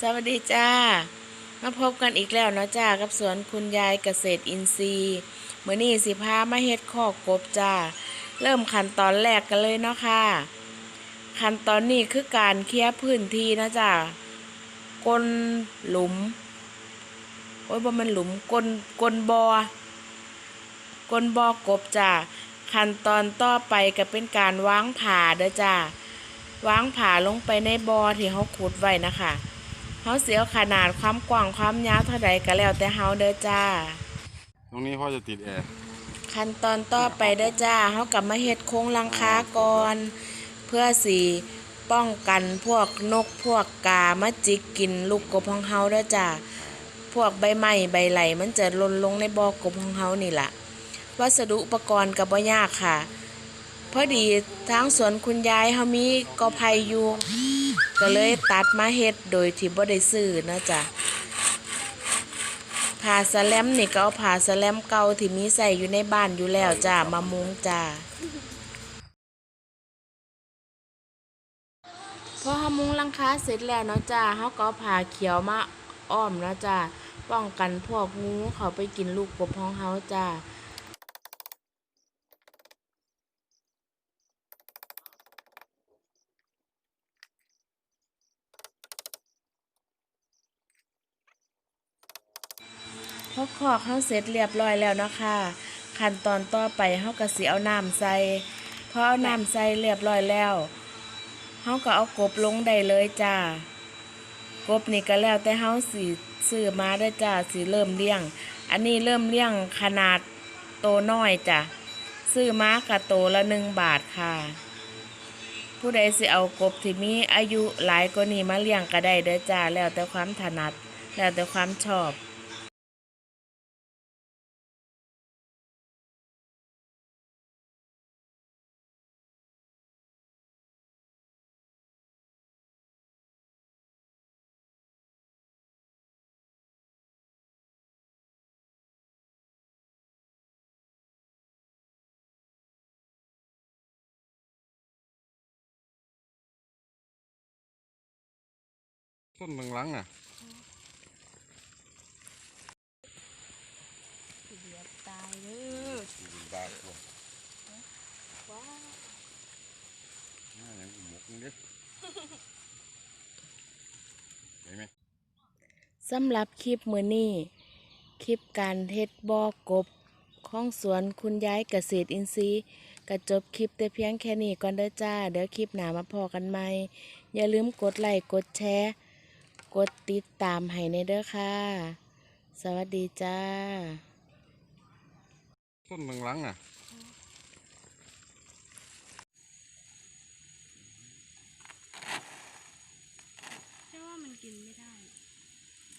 สวัสดีจ้า มาพบกันอีกแล้วเนาะจ้ากับสวนคุณยายเกษตรอินทรีย์มือนี้สิพามาเฮ็ดคอกกบจ้า เริ่มขั้นตอนแรกกันเลยเนาะค่ะ ขั้นตอนนี้คือการเคลียร์พื้นที่นะจ้ากลนหลุม โอ้ยบ่มันหลุมกลนกลนบอกลนบอกบจ้าขั้นตอนต่อไปก็เป็นการวางผ่าเด้อจ้าวางผ่าลงไปในบอที่เขาขุดไว้นะคะ เขาเสียขนาดความกว้างความยาวเท่าใดก็แล้วแต่เฮาเด้อจ้า ตรงนี้พ่อจะติดแอร์ขั้นตอนต่อไปเด้อจ้าเฮากลับมาเฮ็ดโครงหลังคาก่อน เพื่อสีป้องกันพวกนกพวกกามาจิกกินลูกกบของเฮาเด้อจ้าพวกใบไม้ใบไหลมันจะหล่นลงในบ่อกบของเฮานี่ล่ะ วัสดุอุปกรณ์ก็บ่ยากค่ะ พอดีทางสวนคุณยายเฮามีกอไผ่อยู่ ก็เลยตัดมาเฮ็ดโดยที่บ่ได้ซื้อนะจ๊ะผ้าสแลมนี่ก็เอาผ้าสแลมเก่าที่มีใส่อยู่ในบ้านอยู่แล้วจ้ามามุงจ้าพอเฮามุงลังคาเสร็จแล้วเนาะจ้าเฮาก็เอาผ้าเขียวมาอ้อมนะจ้าป้องกันพวกงูเขาไปกินลูกกบของเฮาจ้า พอคอกเขาเสร็จเรียบร้อยแล้วนะคะขั้นตอนต่อไปเขาก็สิเอาน้ำใส่พอเอาน้ำใส่เรียบร้อยแล้วเขาก็เอากบลงได้เลยจ้ากบนี่ก็แล้วแต่เขาสิซื้อมาได้จ้าสิเริ่มเลี้ยง อันนี้เริ่มเลี้ยงขนาดโตน้อยจ้ะซื้อมากับโตละหนึ่งบาทค่ะ ผู้ใดสิเอากบที่มีอายุหลายกว่านี้มาเลี้ยงก็ได้เด้อจ้าแล้วแต่ความถนัด แล้วแต่ความชอบ ต้นหลังๆอะเดือดตายเด้อบาตัวว้าน่าอย่างหมกนี่เด้เห็นไหมสำหรับคลิปมือนี้คลิปการเฮ็ดบอกบของสวนคุณยายเกษตรอินทรีย์ก็จบคลิปแต่เพียงแค่นี้ก่อนเด้อจ้า เดี๋ยวคลิปหน้ามาพอกันใหม่อย่าลืมกดไลค์กดแชร์ กดติดตามให้ในเด้อค่ะ สวัสดีจ้า ต้นหลังๆอะแค่ว่ามันกินไม่ได้